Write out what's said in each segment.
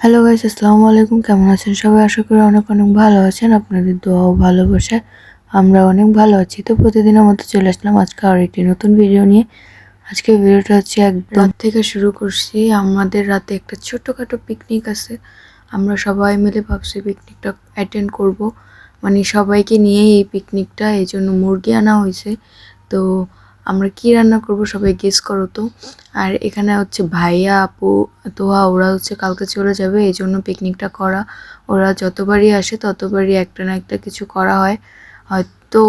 Hello guys আসসালামু আলাইকুম। কেমন আছেন সবাই? আশা করি অনেক অনেক ভালো আছেন। আপনাদের দোয়াও ভালোবাসা আমরা অনেক ভালো আছি। তো প্রতিদিনের মতো চলে আসলাম আজকে আর একটি নতুন ভিডিও নিয়ে। আজকে ভিডিওটা হচ্ছে একদম থেকে শুরু করছি। আমাদের রাতে একটা ছোটোখাটো পিকনিক আছে। আমরা সবাই মিলে ভাবছি পিকনিকটা অ্যাটেন্ড করব। মানে সবাইকে নিয়ে এই পিকনিকটা এই জন্য মুরগি আনা হয়েছে। তো আমরা কি রান্না করব সবাই গেস করো তো। আর এখানে হচ্ছে ভাইয়া, আপু, তোহা, ওরা হচ্ছে কালকে চলে যাবে, এই জন্য পিকনিকটা করা। ওরা যতবারই আসে ততবারই একটা না একটা কিছু করা হয়। হয়তো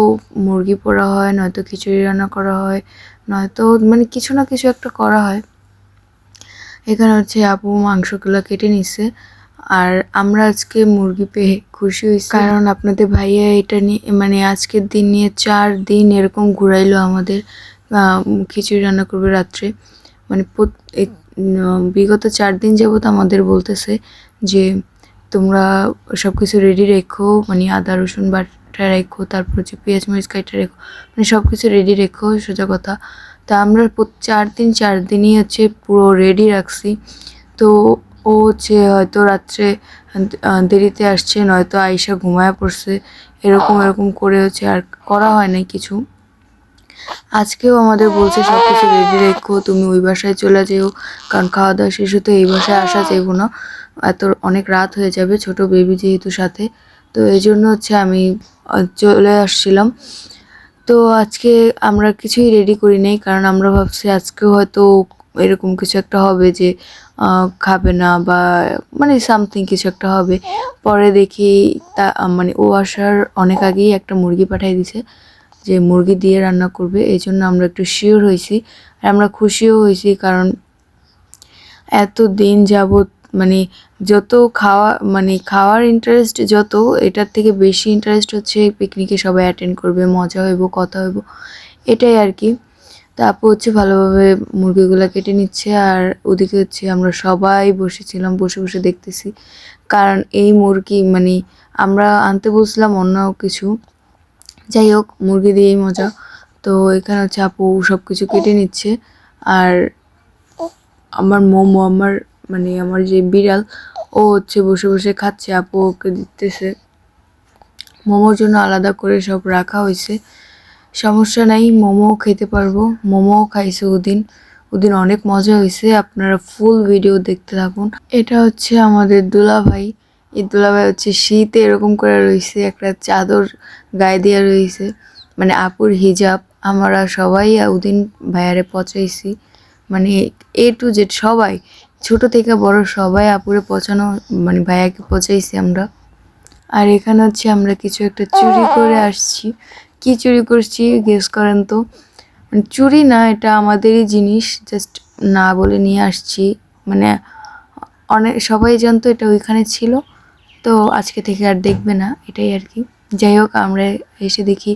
মুরগি পোড়া হয়, নয়তো খিচুড়ি রান্না করা হয়, নয়তো মানে কিছু না কিছু একটা করা হয়। এখানে হচ্ছে আপু মাংসগুলো কেটে নিচ্ছে আর আমরা আজকে মুরগি পেয়ে খুশি হয়েছি। কারণ আপনাদের ভাইয়া এটা নিয়ে মানে আজকের দিন নিয়ে চার দিন এরকম ঘুরাইলো আমাদের খিচুড়ি রান্না করবে রাত্রে। মানে বিগত চার দিন যাবত আমাদের বলতেছে যে, তোমরা সব কিছু রেডি রেখো মানে আদা, রসুন বাটা রেখো, তারপর হচ্ছে পেঁয়াজ, মরিচ, কাইটা রেখো মানে সব কিছু রেডি রেখো, সোজা কথা। তা আমরা চার দিন, চার দিনই হচ্ছে পুরো রেডি রাখছি। তো ও হচ্ছে হয়তো রাত্রে দেরিতে আসছে, নয়তো আইসা ঘুমায় পড়ছে, এরকম এরকম করে হচ্ছে আর করা হয় নাই কিছু। আজকেও আমাদের বলছে সব কিছু রেডি রেখো, তুমি ওই বাসায় চলে যেও, কারণ খাওয়া দাওয়া শেষ হতে এই বাসায় আসা যাইবো না। এত অনেক রাত হয়ে যাবে, ছোট বেবি যেহেতু সাথে। তো এই জন্য হচ্ছে আমি চলে আসছিলাম। তো আজকে আমরা কিছুই রেডি করি নাই, কারণ আমরা ভাবছি আজকেও হয়তো এরকম কিছু একটা হবে যে খাবে না বা মানে সামথিং কিছু একটা হবে। পরে দেখি তা মানে ও আসার অনেক আগেই একটা মুরগি পাঠিয়ে দিছে যে মুরগি দিয়ে রান্না করবে। এই জন্য আমরা একটু শিওর হয়েছি আর আমরা খুশিও হয়েছি কারণ এত দিন যাবত মানে যত খাওয়া মানে খাওয়ার ইন্টারেস্ট যত, এটার থেকে বেশি ইন্টারেস্ট হচ্ছে পিকনিকে সবাই অ্যাটেন্ড করবে, মজা হইব, কথা হইব। এটাই আর কি। তা আপু হচ্ছে ভালোভাবে মুরগিগুলো কেটে নিচ্ছে, আর ওদিকে হচ্ছে আমরা সবাই বসেছিলাম, বসে বসে দেখতেছি। কারণ এই মুরগি মানে আমরা আনতে বসলাম অন্য কিছু। যাই হোক, মুরগি দিয়েই মজা। তো এখানে হচ্ছে আপু সব কিছু কেটে নিচ্ছে, আর আমার মোমো, আমার মানে আমার যে বিড়াল, ও হচ্ছে বসে বসে খাচ্ছে, আপু ওকে দিতেছে। মোমোর জন্য আলাদা করে সব রাখা হয়েছে। সমস্যা নাই মোমো খেতে পারব। মোমোও খাইছে ওদিন। ওদিন অনেক মজা হয়েছে আপনারা ফুল ভিডিও দেখতে থাকুন। এটা হচ্ছে আমাদের দুলাভাই। এই দুলাভাই হচ্ছে শীতে এরকম করে রয়েছে একটা চাদর গায়ে দিয়ে রয়েছে মানে আপুর হিজাব, আমরা সবাই ওদিন ভাইয়ারে পচাইছি। মানে এ টু জেড সবাই, ছোট থেকে বড় সবাই আপুরে পচানো মানে ভাইয়াকে পচাইছি আমরা। আর এখানে হচ্ছে আমরা কিছু একটা চুরি করে আসছি। কি চুরি করছি গেস করেন তো। মানে চুরি না, এটা আমাদেরই জিনিস জাস্ট না বলে নিয়ে আসছি। মানে অনেক, সবাই জানতো এটা ওইখানে ছিল, তো আজকে থেকে আর দেখবে না, এটাই আর কি। যাই হোক, আমরা এসে দেখি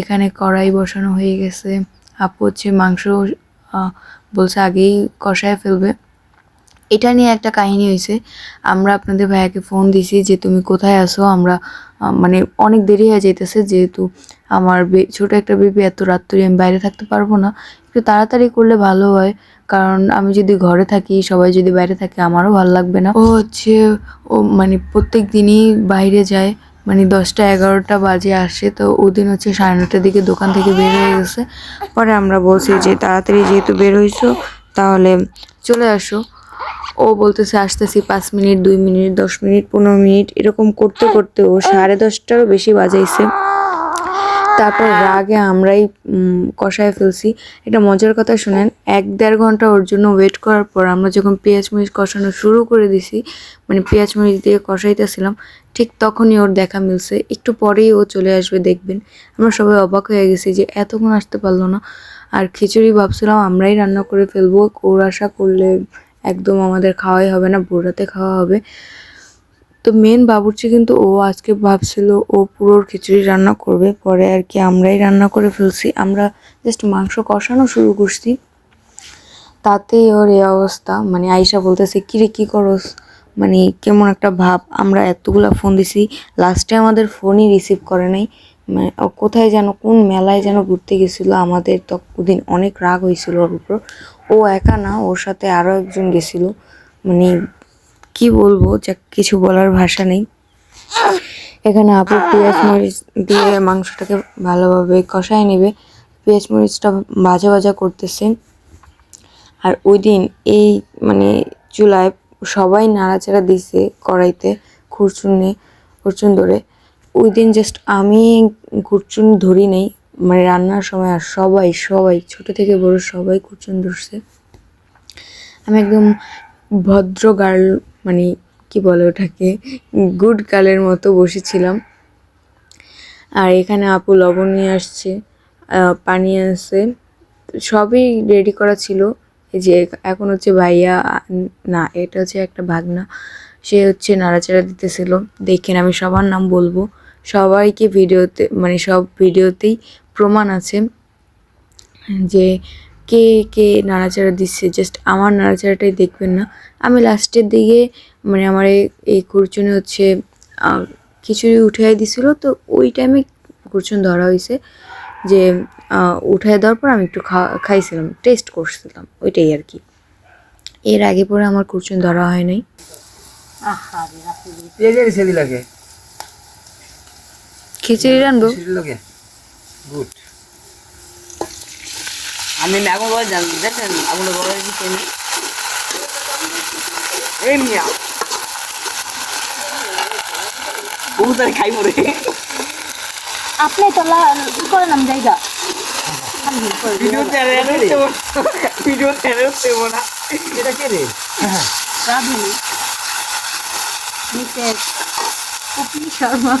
এখানে কড়াই বসানো হয়ে গেছে। আপু হচ্ছে মাংস বলছে আগেই কষায় ফেলবে। এটা নিয়ে একটা কাহিনী হয়েছে। আমরা আপনাদের ভাইয়াকে ফোন দিছি যে, তুমি কোথায় আসো আমরা মানে অনেক দেরি হয়ে যাইতেছে, যেহেতু আমার ছোট একটা বেবি, এত রাত্রি আমি বাইরে থাকতে পারব না। একটু তাড়াতাড়ি করলে ভালো হয়, কারণ আমি যদি ঘরে থাকি, সবাই যদি বাইরে থাকে, আমারও ভালো লাগবে না। ও হচ্ছে, ও মানে প্রত্যেক দিনই বাইরে যায় মানে দশটা এগারোটা বাজে আসে, তো ওদিন হচ্ছে সাড়ে নটার দিকে দোকান থেকে বের হয়ে গেছে। পরে আমরা বলছি যে, তাড়াতাড়ি যেহেতু বের হয়েছো তাহলে চলে আসো। ও বলতেছে, আসতেছি পাঁচ মিনিট, দুই মিনিট, দশ মিনিট, পনেরো মিনিট। এরকম করতে করতে ও সাড়ে দশটারও বেশি বাজাইছে। তারপর রাগে আমরাই কষায় ফেলছি। এটা মজার কথা শুনেন এক দেড় ঘণ্টা ওর জন্য ওয়েট করার পর আমরা যখন পেঁয়াজ মরিচ কষানো শুরু করে দিছি মানে পেঁয়াজ মরিচ দিয়ে কষাইতেছিলাম ঠিক তখনই ওর দেখা মিলছে। একটু পরেই ও চলে আসবে দেখবেন। আমরা সবাই অবাক হয়ে গেছি যে এতক্ষণ আসতে পারল না। আর খিচুড়ি ভাবছিলাম আমরাই রান্না করে ফেলব। ওর আশা করলে একদম আমাদের খাওয়াই হবে না ভোরাতে খাওয়া হবে। তো মেন বাবুর্চি কিন্তু ও আজকে ভাবছিল ও পুরো খিচুড়ি রান্না করবে। পরে আর কি আমরাই রান্না করে ফেলছি। আমরা জাস্ট মাংস কষানো শুরু করছি। তাতেই ওর এই অবস্থা। মানে আয়সা বলতেছে, কিরে, কী করস? মানে কেমন একটা ভাব। আমরা এতগুলা ফোন দিছি। লাস্টে আমাদের ফোনই রিসিভ করে নাই। মানে কোথায় যেন, কোন মেলায় যেন ঘুরতে গেছিল। আমাদের তো ওদিন অনেক রাগ হয়েছিল ওর উপর। ও একা না, ওর সাথে আরও একজন গেছিল। মানে কি বলব যা কিছু বলার ভাষা নেই। এখানে আপু পেঁয়াজ মরিচ দিয়ে মাংসটাকে ভালোভাবে কষায় নেবে। পেঁয়াজ মরিচটা ভাজা ভাজা করতেছে। আর ওই দিন এই মানে চুলায় সবাই নাড়াচাড়া দিছে কড়াইতে খুরচুনে, খুরচুন ধরে। ওই দিন জাস্ট আমি খুরচুন ধরি নেই মানে রান্নার সময় আর সবাই সবাই, ছোট থেকে বড় সবাই খুরচুন ধরছে। আমি একদম ভদ্র গার্ল মানে কি বলে ওটাকে, গুড গার্লের মতো বসেছিলাম। আর এখানে আপু লবণ নিয়ে আসছে পানি আসছে সবই রেডি করা ছিল। যে এখন হচ্ছে ভাইয়া, না, এটা হচ্ছে একটা ভাগনা, সে হচ্ছে নাড়াচাড়া দিতেছিল। দেখেন আমি সবার নাম বলব, সবাইকে ভিডিওতে মানে সব ভিডিওতেই প্রমাণ আছে যে কে কে নাড়াচাড়া দিচ্ছে? জাস্ট আমার নাড়াচাড়াটাই দেখবেন না। আমি লাস্টের দিকে মানে আমার এই- কুরচুনে হচ্ছে খিচুড়ি উঠাই দিছিল তো ওই টাইমে কুরচুন ধরা হয়েছে যে উঠাই দেওয়ার পর আমি একটু খা খাইছিলাম টেস্ট করছিলাম ওইটাই আর কি। এর আগে পরে আমার কুরচুন ধরা হয় নাই। খিচুড়ি রানবো। গুড আমি আগুন বলে জান দেখেন আগুন বলে আমি। এই মিয়া। বহু তার খাই মরে আপনি তো করেন আমি জায়গা ভিডিও চ্যানেল ভিডিও চ্যানেল দেবো না। এটা কে রে? মিসেস কপিল শর্মা।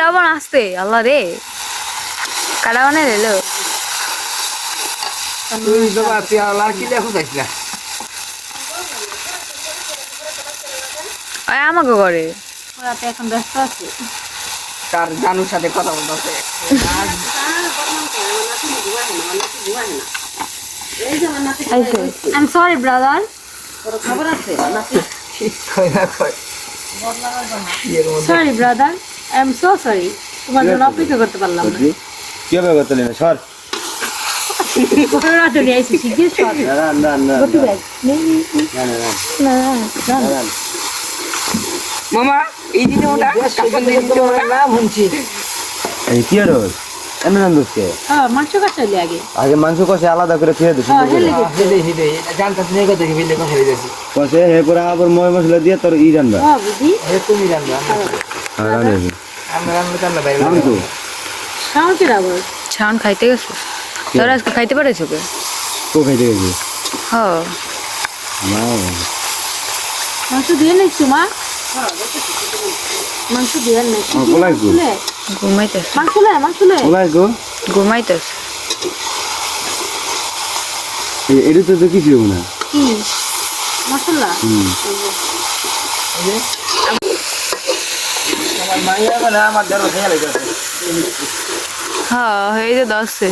লবণ আসতে আল্লাহ রে। কাটা বানাই দিলো তুই কি লেখো চাইছিলা আমাকে করে ওরা তো এখন ব্যস্ত আছে। তার জানুর সাথে কথা বলতেছে আই এম সরি ব্রাদার কই না কই এর sorry brother I am so sorry তোমার জন্য অপেক্ষা করতে পারলাম না। কি হবে করতে নেবে সর। Run got to bag run run না না না রান মামা এই দিনে ওটা কাপড় দিয়ে দিতে না? শুনছি এই কি আর এমন রান হ্যাঁ মাংস কাটাইলে আগে। আগে মাংস কষে আলাদা করে ফিরে দিস হেলে হেদে হেদে জানতাছ নেই কথা বিলে কথা কষে হে করে আবার ময় মশলা দিয়ে তোর ই রান্না হ্যাঁ বুঝি হে তুমি জানবা হ্যাঁ রান আমরা আমরা জানলা বাইরে রান তো শাওনকে আবার ছাউন খাইতে গেছো? তোরা আজকে খাইতে পারেছো কে কো খাইতে গেছে হ মাংস দিয়ে নিচ্ছি মা। মাংস দিয়ে ও ঘুমাইতেছ। মাংস লে মাংস লে ঘুমাইতেছ। এটা তো তো কিছু হবে না মশলা? হ্যাঁ এই যে দশে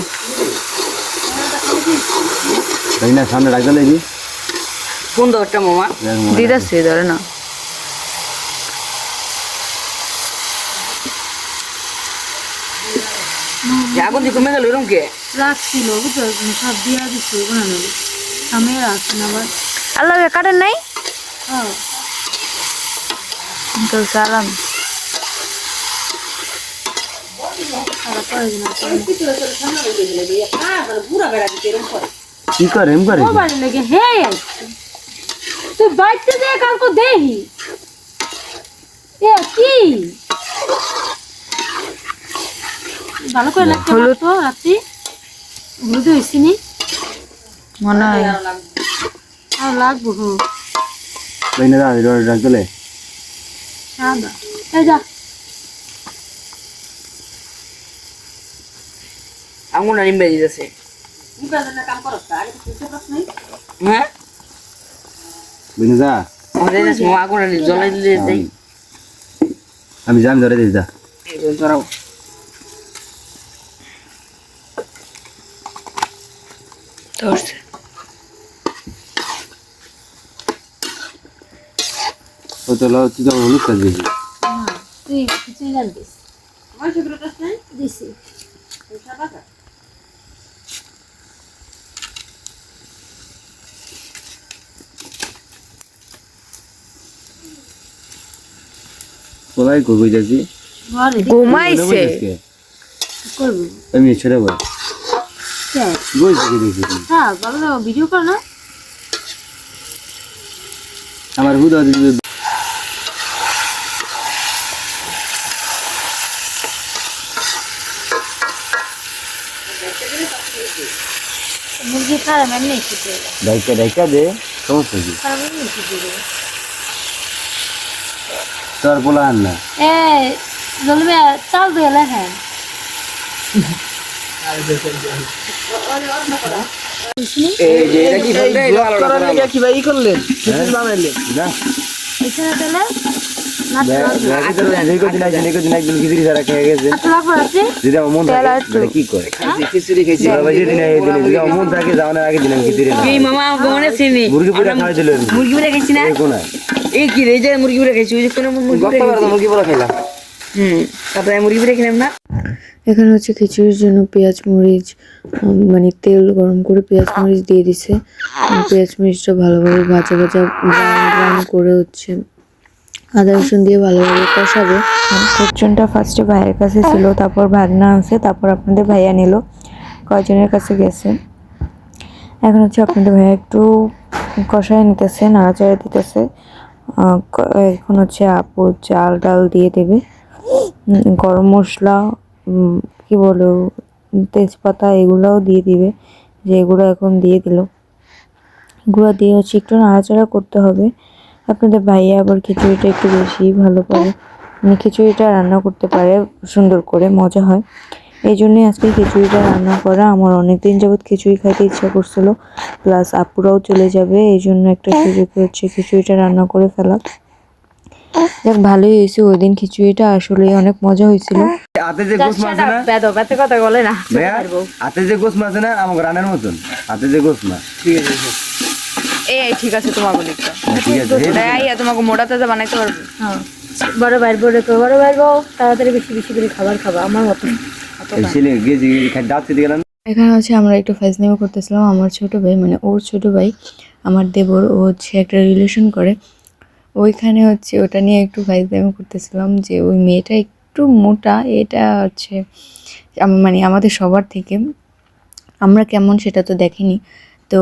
তাই না সামনে রাখতে লাগি কোন দরটা মামা? দিদাসে ধরে না। আগুন দিয়ে কমে গেল এরকম কে? রাখছিল বুঝছ সব দিয়া দিচ্ছে বানানো সামনে রাখছেন আবার। আল্লাহ কাটেন নাই? হ্যাঁ। তো সালাম সারা করে দিন কি করে এম করে? ও বাড়ি হে তুই বাড়িতে যে কালকে দেহি এ কি? ভালো করে লাগতে হলুদ। তো রাত্রি। হলুদ হয়েছি নি? মনে হয়। আর লাগবো। হুম তাই না রাখতে লে সাদা। এই যা। আগুন আর ইমবে দিতেছে হ্যাঁ? আগুন আর জ্বলাই দিলে দেই। আমি জানি ধরে দিই যা। ধরাও ধরছে। ও তো লো তুই তো হলুদ কাজ দিয়েছি তুই কিছুই জানতিস দিছি। কোথায় কই যাচ্ছি ঘুমাইছে। আমি ছেড়ে বল হ্যাঁ ভিডিও কর না। আমার হুদা দিদি মুরগি খারাপ এমনি ডাইকা ডাইকা দে সমস্যা কি? খারাপ এমনি খেতে দেবে তোর বলা আন না। এ জলবে চাল দিয়ে এই যে এটা কি লাগি কি ভাই করলেন বানাইলেন। তাহলে গেছে মন মন মনে মুরগি পুরা খাওয়াই দিল। মুরগি পুরা খাইছি না? এই কি রে যে মুরগি পুরা খাইছি ওই যে কোনো মুরগি মুরগি পুরা খাইলাম। হুম তারপরে মুরগি পুরা খেলাম না? এখানে হচ্ছে খিচুড়ির জন্য পেঁয়াজ মরিচ মানে তেল গরম করে পেঁয়াজ মরিচ দিয়ে দিছে। পেঁয়াজ মরিচটা ভালোভাবে ভাজা ভাজা ব্রাউন করে হচ্ছে আদা রসুন দিয়ে ভালোভাবে কষাবে। কোচনটা ফার্স্টে ভাইয়ের কাছে ছিল তারপর ভাগনা আছে তারপর আপনাদের ভাইয়া নিল। কয়জনের কাছে গেছে? এখন হচ্ছে আপনাদের ভাইয়া একটু কষায় নিতেছে নাড়াচাড়া দিতেছে। এখন হচ্ছে আপু চাল ডাল দিয়ে দেবে। গরম মশলা কি বলো তেজপাতা এগুলোও দিয়ে দিবে, যে এগুলো এখন দিয়ে দিল। এগুলো দিয়ে হচ্ছে একটু নাড়াচাড়া করতে হবে। আপনাদের ভাইয়া আবার খিচুড়িটা একটু বেশি ভালো পারে। মানে খিচুড়িটা রান্না করতে পারে, সুন্দর করে, মজা হয়। এই জন্যই আজকে খিচুড়িটা রান্না করা। আমার অনেক দিন যাবৎ খিচুড়ি খাইতে ইচ্ছা করছিল প্লাস আপুরাও চলে যাবে এই জন্য একটা সুযোগ হচ্ছে খিচুড়িটা রান্না করে ফেলা যাক ভালোই হয়েছে ওই দিন খিচুড়িটা আসলে অনেক মজা হয়েছিল। হাতে যে গোস মাছ না বেদ বেতে কথা বলে না ভাইয়া হাতে যে গোস মাছ না আমার রানের মতন। হাতে যে গোস মাছ। এই ঠিক আছে তোমাকে লিখতে ঠিক আছে এই তোমাকে মোটা তাজা বানাইতে পারব। হ্যাঁ। বড় বাইর বড় তাড়াতাড়ি বেশি বেশি করে খাবার খাবা আমার মতো এখানে হচ্ছে আমরা একটু ফাইজলামি করতেছিলাম। আমার ছোট ভাই মানে ওর ছোট ভাই, আমার দেবর, ও হচ্ছে একটা রিলেশন করে। ওইখানে হচ্ছে ওটা নিয়ে একটু ফাইজলামি করতেছিলাম যে ওই মেয়েটা একটু মোটা, এটা হচ্ছে মানে আমাদের সবার থেকে। আমরা কেমন সেটা তো দেখিনি। তো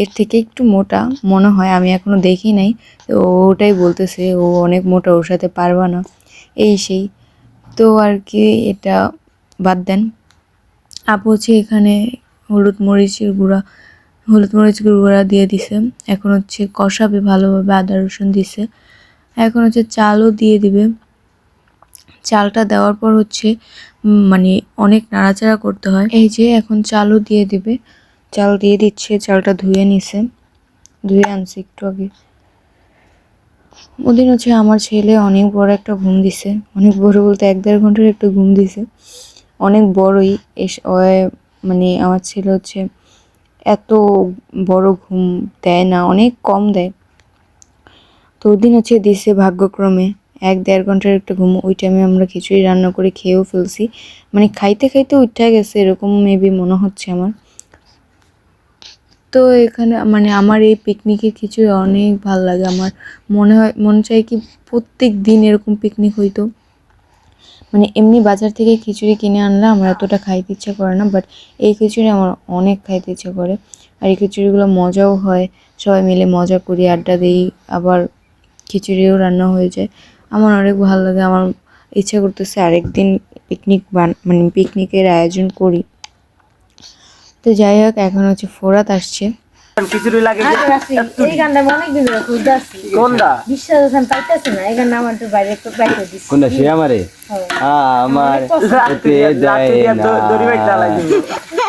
এর থেকে একটু মোটা মনে হয়, আমি এখনও দেখি নাই। তো ওটাই বলতেছে, ও অনেক মোটা, ওর সাথে পারবা না। এই সেই। তো আর কি, এটা বাদ দেন। আপু হচ্ছে এখানে হলুদ মরিচের গুঁড়া, হলুদ মরিচের গুঁড়া দিয়ে দিছে। এখন হচ্ছে কষাবে ভালোভাবে আদা, রসুন দিছে। এখন হচ্ছে চালও দিয়ে দিবে। চালটা দেওয়ার পর হচ্ছে মানে অনেক নাড়াচাড়া করতে হয়। এই যে এখন চালও দিয়ে দিবে। চাল দিয়ে দিচ্ছে, চালটা ধুয়ে নিছে। ধুয়ে আনছে একটু আগে। ওদিন হচ্ছে আমার ছেলে অনেক বড় একটা ঘুম দিছে। অনেক বড় বলতে এক দেড় ঘণ্টার একটা ঘুম দিছে। অনেক বড়ই মানে আমার ছেলে হচ্ছে এত বড় ঘুম দেয় না, অনেক কম দেয়। তো ওদিন হচ্ছে দিছে ভাগ্যক্রমে, এক দেড় ঘণ্টার একটা ঘুম, ওই টাইমে আমরা খিচুড়ি রান্না করে খেয়েও ফেলছি। মানে খাইতে খাইতে উঠে গেছে, এরকম মেবি মনে হচ্ছে আমার। তো এখানে মানে আমার এই পিকনিকের খিচুড়ি অনেক ভালো লাগে আমার। মনে হয়, মনে চাই কি প্রত্যেক দিন এরকম পিকনিক হইতো। মানে এমনি বাজার থেকে খিচুড়ি কিনে আনলে আমার এতটা খাইতে ইচ্ছে করে না বাট এই খিচুড়ি আমার অনেক খাইতে ইচ্ছে করে। আর এই খিচুড়িগুলো মজাও হয়, সবাই মিলে মজা করি, আড্ডা দিই, আবার খিচুড়িও রান্না হয়ে যায়। আমার অনেক ভালো লাগে, আমার ইচ্ছা করতেছে আরেকদিন পিকনিক বান মানে পিকনিকের আয়োজন করি। তো যাই হোক, এখন হচ্ছে ফোরাত আসছে। খিচুড়ি লাগে এই গানটা অনেক দিন ধরে খুঁজতে আসছি কোনটা? বিশ্বাস না। এই গানটা আমার একটু বাইরে একটু বাইরে দিচ্ছি। কোনটা সে আমারে? আমার হতে দেয় না।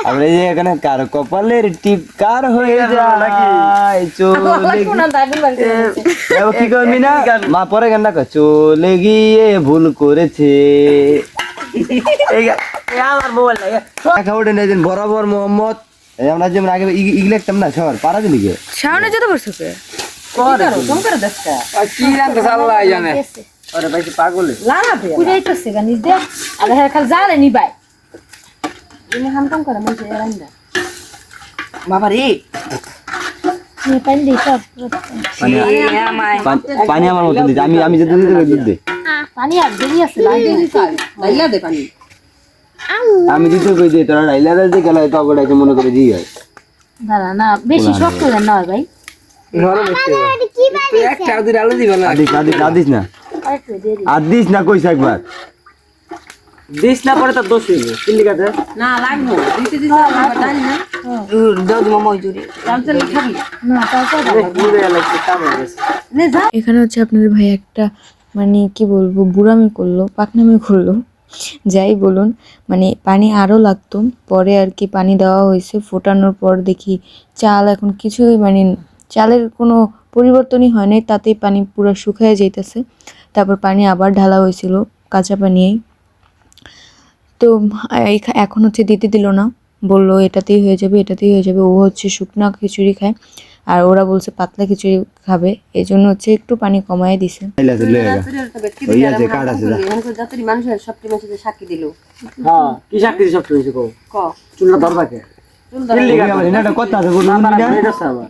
আমরা এই এখানে কার কপালের টিপ কার হয়ে যায়? চলে কোন দাদুর বাড়িতে এবার কি করবি না? মা পরে গানটা চলে গিয়ে ভুল করেছে। আমার মোবাইল বরাবর মোহাম্মদ। এই আমরা যেমন আগে ই- ইগ লিখতাম না সবার পারা দিলি কে সামনে যেতে পারছ কে কি জানতো আল্লাহ জানে আরে ভাই কি পাগল কুড়াইতেছে গান ইস দে আর হ্যাঁ খালি জানে নি ভাই এনে হাম কাম করে মনে হয় রান্দা বাবা রে পানি দিই সব পানি আমার মতো দিতে আমি আমি যেতে দিতে দুধ দে পানি আর দেরি আছে লাগে দে পানি আমি দিতে কই দিই তোরা রাইলা দে গেলে তো আবার এসে মনে করে দিই হয় দাঁড়া না বেশি শক্ত দেন না ভাই? নরম একটু আলু দিবা না? আদিস না আদিস না। কইছে একবার। দিস না পরে তো দোষ হইবে। কিল্লি কাটে। না লাগবো। দিতে জানি না। না হয়ে যা। এখানে হচ্ছে আপনাদের ভাই একটা মানে কি বলব বুড়ামি করল পাকনামি করল। যাই বলুন মানে পানি আরও লাগতো। পরে আর কি পানি দেওয়া হয়েছে। ফোটানোর পর দেখি চাল এখন কিছুই মানে চালের কোনো পরিবর্তনই হয় নাই, তাতেই পানি পুরো শুকিয়ে যাইতেছে। তারপর পানি আবার ঢালা হয়েছিল কাঁচা পানিয়েই। তো এখ- এখন হচ্ছে দিতে দিল না। বলল এটাতেই হয়ে যাবে, এটাতেই হয়ে যাবে। ও হচ্ছে শুকনা খিচুড়ি খায়। আর ওরা বলছে পাতলা খিচুড়ি খাবে এই জন্য হচ্ছে একটু পানি কমায় দিছে।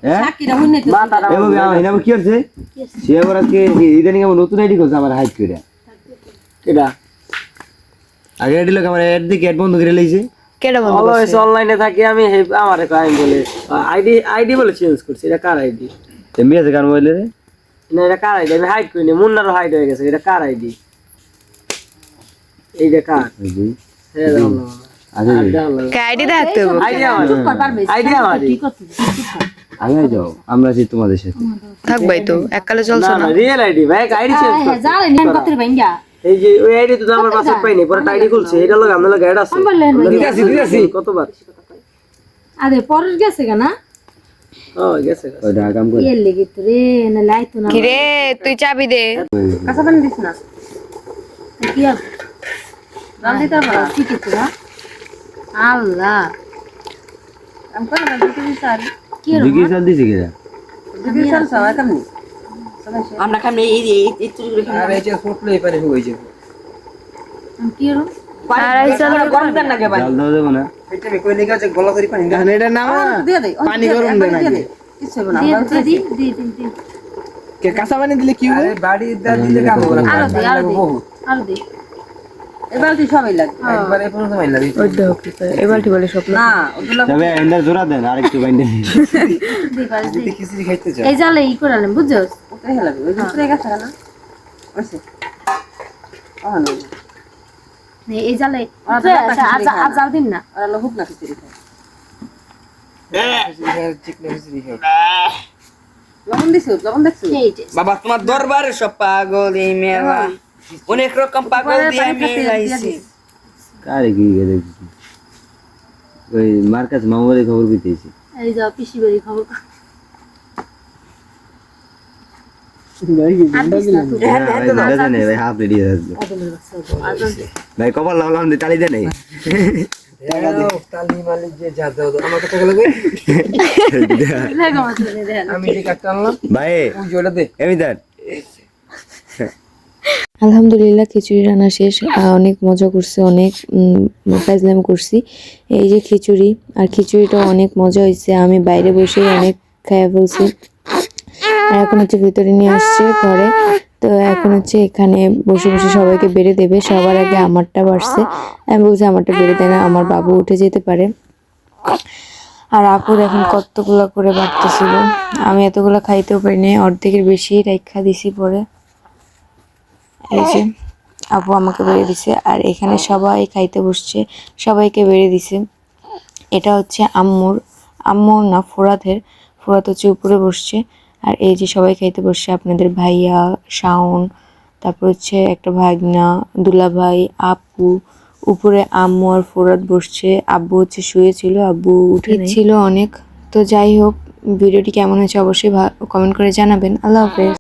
হ্যাঁ নতুন আইডি করছে আমার হাইট করে। আগে আইডি লোক আমার দিকে বন্ধ করে লইছে। অলওয়েজ অনলাইনে থাকি আমি আমারে কয় বলে আইডি আইডি বলে চেঞ্জ করছি এটা কার আইডি তে রে। না এটা কার আইডি আমি হাইড করিনি মুন্নারও হাইড হয়ে গেছে এটা কার আইডি এইটা কার? হ্যাঁ দাও আছে আইডি আইডি আইডি আমার যাও আমরা আছি তোমাদের সাথে। থাকবাই তো এককালে চলছে না রিয়েল আইডি ভাই আইডি চেঞ্জ কত ভাইঙ্গা এই যে ওই আইডি তো আমার পাশে পাইনি পরে আইডি খুলছে এটা লগে আমরা লগে অ্যাড আছে। বললেন দিতাছি দিতাছি কতবার? আরে পরের গেছে কেনা ও গেছে গেছে। কাম করে। লেগে তো রে না লাইতো না কিরে তুই চাবি দে। কাঁচা পানি দিস না? কি আর? রান দিতে কি আল্লাহ। না দিতে আর কি চাল দিছে চাল সবাই কেমনি? আমরা কেমনি এই এই এই চুরি করে কেমনি আরে এই যে ফুটলো পারে হয়ে যাবে কি হলো? আড়াই চাল গরম দেন না কে ভাই? চাল দাও না। এটা আমি কই লেগে আছে গলা করে পানি দেন এটা না দিয়ে দে পানি গরম দেন আগে কিছু হবে না দিয়ে দে দি দি দি দি কে কাঁচা পানি দিলে কি হবে? বাড়ি দা দিলে কাম হবে। সবাই লাগবে? বলে না ওগুলা তবে এন্ডার জোড়া দেন আরেকটু বাইন্ডে খিচুড়ি খাইতে চাই। এই জালে ই বুঝছ? ওই গেছে না না নে, এই জালে ওরা তো আজ জাল দিন না। আর লোক না খিচুড়ি খায়। লবণ দিছো? লবণ দেখছ? বাবা তোমার দরবারে সব পাগল এই মেলা অনেক রকম পাগল দিয়ে মেলাইছি কারে কি গে দেখছি? ওই মার কাছে মামা বাড়ি খবর পেতেছি এই যা পিসি বাড়ি খবর ভাই কপাল চালি দে নাই। আমি দে। আলহামদুলিল্লাহ, খিচুড়ি রান্না শেষ। অনেক মজা করছে, অনেক ফাইজলাম করছি। এই যে খিচুড়ি, আর খিচুড়িটা অনেক মজা হয়েছে। আমি বাইরে বসে অনেক খাইয়া ফেলছি। আর এখন হচ্ছে ভিতরে নিয়ে আসছে ঘরে। তো এখন হচ্ছে এখানে বসে বসে সবাইকে বেড়ে দেবে। সবার আগে আমারটা বাড়ছে। আমি বলছি, আমারটা বেড়ে দেয় না, আমার বাবু উঠে যেতে পারে। আর আপু এখন কতগুলো করে বাড়তেছিল। আমি এতগুলো খাইতেও পারিনি, অর্ধেকের বেশি রেখা দিছি পরে। এই যে আপু আমাকে বেড়ে দিছে আর এখানে সবাই খাইতে বসছে সবাইকে বেড়ে দিছে। এটা হচ্ছে আম্মুর আম্মুর না ফোরাতের ফোরাত হচ্ছে উপরে বসছে আর এই যে সবাই খাইতে বসছে আপনাদের ভাইয়া শাওন তারপর হচ্ছে একটা ভাগনা দুলাভাই আপু উপরে আম্মু আর ফোরাত বসছে। আব্বু হচ্ছে শুয়েছিল আব্বু উঠে ছিল অনেক। তো যাই হোক ভিডিওটি কেমন হয়েছে অবশ্যই কমেন্ট করে জানাবেন। আল্লাহ হাফেজ।